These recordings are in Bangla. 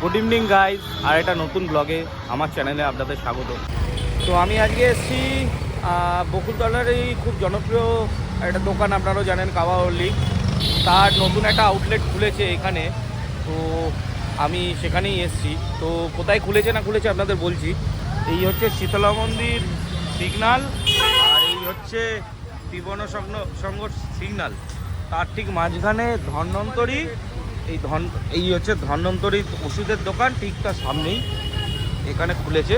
গুড ইভিনিং গাইজ আর একটা নতুন ব্লগে আমার চ্যানেলে আপনাদের স্বাগত। তো আমি আজকে এসেছি বকুলতলার এই খুব জনপ্রিয় একটা দোকান, আপনারাও জানেন কাওয়া তার নতুন একটা আউটলেট খুলেছে এখানে। তো আমি সেখানেই এসেছি। তো কোথায় খুলেছে না খুলেছে আপনাদের বলছি। এই হচ্ছে শীতলা মন্দির সিগনাল, আর এই হচ্ছে ত্রিবর্ণ সংঘ সিগনাল। তার ঠিক মাঝখানে ধন্বন্তরী এই ধন, এই হচ্ছে ধন্বন্তরী ওষুধের দোকান, ঠিক তার সামনেই এখানে খুলেছে।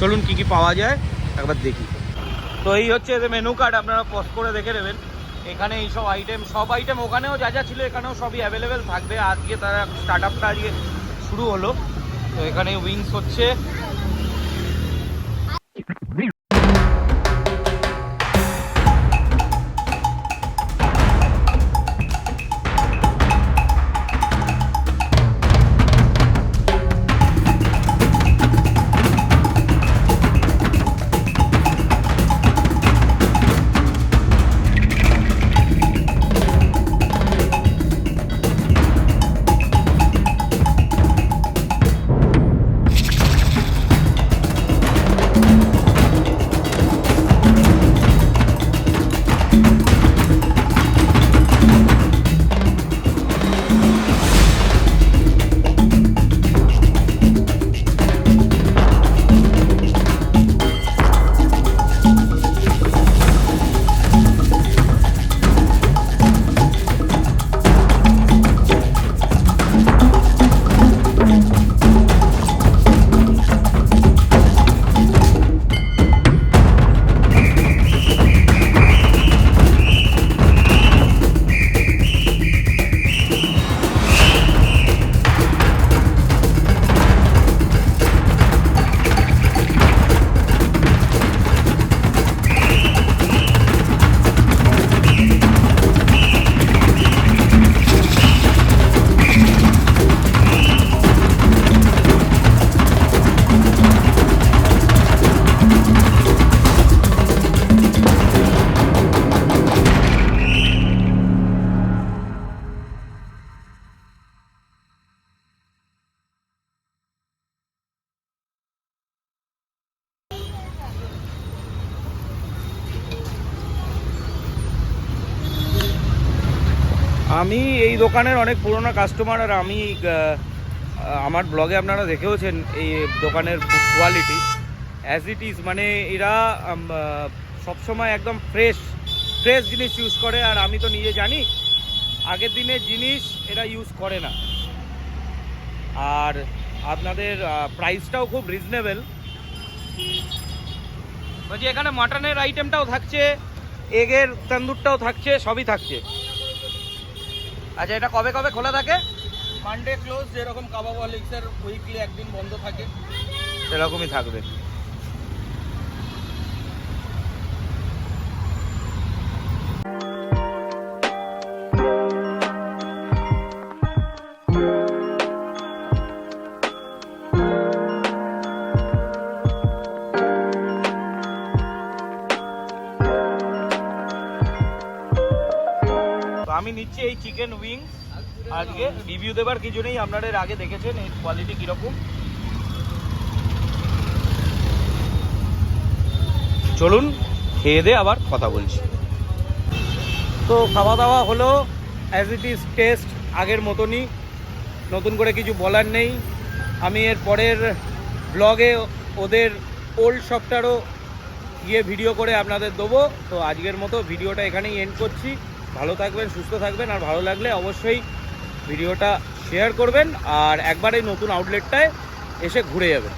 চলুন কি কি পাওয়া যায়, একবার দেখি। তো এই হচ্ছে এদের মেনু কার্ড আপনারা পজ করে দেখে নেবেন। এখানে এই সব আইটেম সব আইটেম ওখানেও যা যা ছিল, এখানেও সবই অ্যাভেলেবেল থাকবে। আজকে তারা স্টার্ট আপটা আজকে শুরু হলো। তো এখানে উইংস হচ্ছে আমি এই দোকানের অনেক পুরনো কাস্টমার আর আমি আমার ব্লগে আপনারা দেখেওছেন এই দোকানের কোয়ালিটি অ্যাজ ইট ইজ মানে এরা সবসময় একদম ফ্রেশ ফ্রেশ জিনিস ইউজ করে আর আমি তো নিজে জানি, আগের দিনের জিনিস এরা ইউজ করে না। আর আপনাদের প্রাইসটাও খুব রিজনেবল বলছি এখানে মাটনের আইটেমটাও থাকছে এগের তন্দুরটাও থাকছে, সবই থাকছে। আচ্ছা এটা কবে কবে খোলা থাকে? মানডে ক্লোজ যেরকম কাবাব হলিক্সের উইকলি একদিন বন্ধ থাকে। সেরকমই থাকবে। আমি নিচ্ছি এই চিকেন উইংস আজকে রিভিউ দেবার কিছু নেই, আপনারা এর আগে দেখেছেন, এর কোয়ালিটি কীরকম। চলুন, খেয়ে দিয়ে আবার কথা বলছি। তো খাওয়া দাওয়া হলো অ্যাজ ইট ইজ টেস্ট আগের মতনই। নতুন করে কিছু বলার নেই। আমি এর পরের ব্লগে ওদের ওল্ড শপটারও গিয়ে ভিডিও করে আপনাদের দেবো। তো আজকের মতো ভিডিওটা এখানেই এন্ড করছি। ভালো থাকবেন, সুস্থ থাকবেন, আর ভালো লাগলে অবশ্যই ভিডিওটা শেয়ার করবেন, আর একবার এই নতুন আউটলেটটায় এসে ঘুরে যাবেন।